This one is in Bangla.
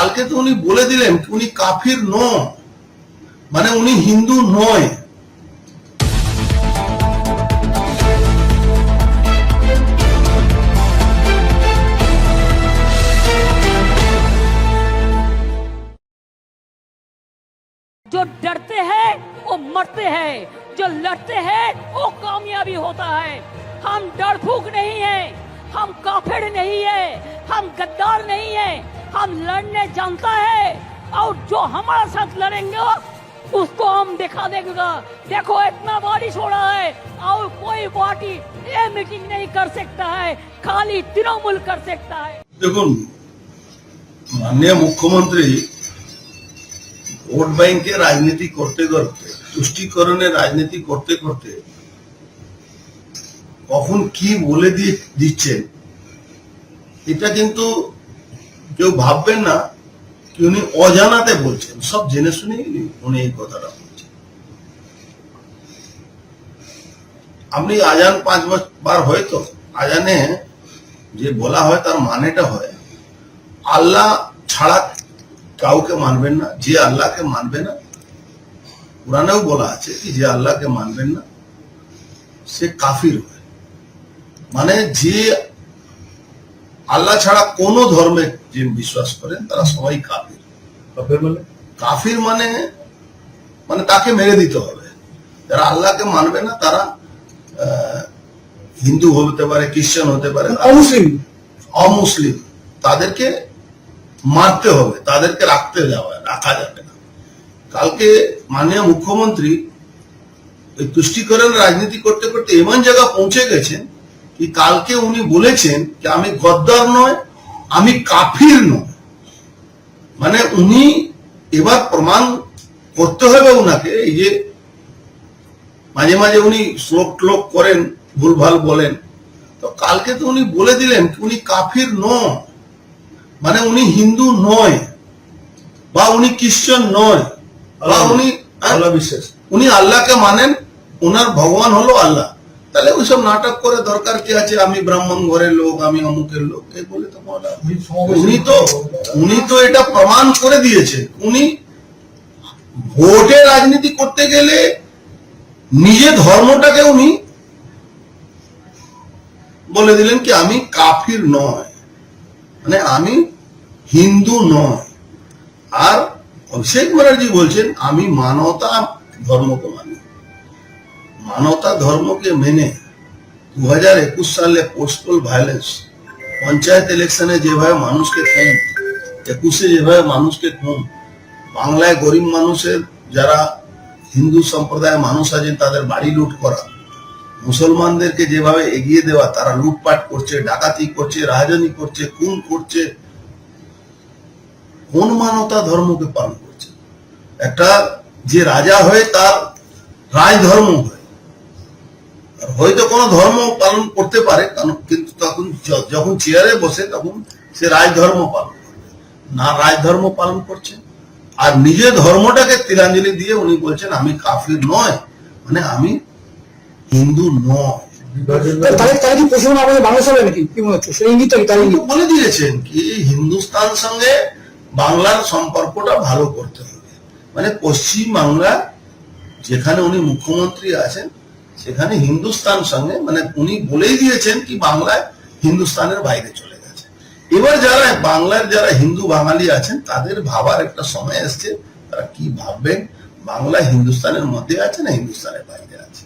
কালকে তো উনি বলে দিলেন উনি কাফির নন মানে উনি হিন্দু নয় जो डरते हैं वो मरते हैं जो लड़ते हैं वो कामयाबी होता है हम डरफूक नहीं है हम काफिर नहीं है हम गद्दार नहीं है हम लड़ने जानता है और जो हमारे साथ लड़ेंगे उसको हम दिखा देंगे देखो इतना बारिश हो रहा है और कोई पार्टी ये मीटिंग नहीं कर सकता है खाली तृणमूल कर सकता है দেখুন মাননীয় মুখ্যমন্ত্রী ভোট ব্যাংকে রাজনীতি করতে করতে তুষ্টিকরণের রাজনীতি করতে করতে কখন কি বলে দিয়ে দিচ্ছেন এটা কিন্তু কেউ ভাববেন না উনি অজানাতে বলছেন, সব জেনে শুনে উনি এই কথাটা বলছেন। আপনি আজান পাঁচ বার হয়তো আজানে যে বলা হয় তার মানেটা হয়, আল্লাহ ছাড়া কাউকে মানবেন না, যে আল্লাহকে মানবে না, কোরআনেও বলা আছে কি যে আল্লাহকে মানবেন না, সে কাফির হয়। মানে যে আল্লাহ ছাড়া কোন ধর্মে যে বিশ্বাস করেন তারা সবাই কাফির। কাফের মানে? কাফির মানে মানে তাকে মেরে দিতে হবে। যারা আল্লাহকে মানবে না তারা হিন্দু হতে পারে খ্রিস্টান হতে পারে অমুসলিম? অমুসলিম। তাদেরকে মারতে হবে তাদেরকে রাখতে যাওয়া রাখা যাবে না। কালকে মাননীয় মুখ্যমন্ত্রী তুষ্টিকরণ রাজনীতি করতে করতে এমন জায়গা পৌঁছে গেছেন কালকে উনি বলেছেন যে আমি গদ্দার নয় আমি কাফির নয়। মানে উনি এবার প্রমাণ করতে হবে উনাকে এই যে মাঝে মাঝে উনি শ্লোক টোক করেন ভুলভাল বলেন। তো কালকে তো উনি বলে দিলেন উনি কাফির নন মানে উনি হিন্দু নয় বা উনি খ্রিস্টান নয় বা উনি আল্লাহ বিশ্বাস। উনি আল্লাহকে মানেন ওনার ভগবান হলো আল্লাহ। তাহলে ওইসব নাটক করে দরকার কি আছে? আমি ব্রাহ্মণ ঘরের লোক আমি অমুকের লোক এই বলে তো। উনি তো উনি তো এটা প্রমাণ করে দিয়েছেন উনি ভোটে রাজনীতি করতে গেলে নিজে ধর্মটাকে উনি বলে দিলেন কি আমি কাফির নয়। মানে আমি হিন্দু নয়। আর অভিষেক ব্যানার্জি বলছেন আমি মানবতা ধর্মকে মানি মানবতা ধর্মকে মেনে দু হাজার একুশ সালে পোস্টাল ভায়োলেন্স, পঞ্চায়েত ইলেকশনে যেভাবে মানুষকে খুন একুশে যেভাবে মানুষকে খুন বাংলায় গরিব মানুষের যারা হিন্দু সম্প্রদায়ের মানুষ আছেন, তাদের বাড়ি লুট করা, মুসলমানদেরকে যেভাবে এগিয়ে দেওয়া, তারা লুটপাট করছে, ডাকাতি করছে রাজনী করছে, খুন করছে, কোন মানবতা ধর্মকে পালন করছে? একটা যে রাজা হয়ে তার রাজধর্ম হয় আর হয়তো কোনো ধর্ম পালন করতে পারে কারণ কিন্তু তখন যখন চেয়ারে বসে তখন সে রাজধর্ম পালন না রাজধর্ম পালন করছে আর নিজের ধর্মটাকে তিলাঞ্জলি দিয়ে উনি বলছেন আমি কাফির নয় মানে আমি হিন্দু নয়। বলে দিয়েছেন কি হিন্দুস্তান সঙ্গে বাংলার সম্পর্কটা ভালো করতে হবে। মানে পশ্চিম বাংলা যেখানে উনি মুখ্যমন্ত্রী আছেন সেখানে হিন্দুস্তান সঙ্গে মানে উনি বলেই দিয়েছেন কি বাংলায় হিন্দুস্তানের বাইরে চলে গেছে। এবার যারা, বাংলার যারা হিন্দু বাঙালি আছেন, তাদের ভাবার একটা সময় এসছে, তারা কি ভাববেন? বাংলা হিন্দুস্তানের মধ্যে আছে না হিন্দুস্তানের বাইরে আছে?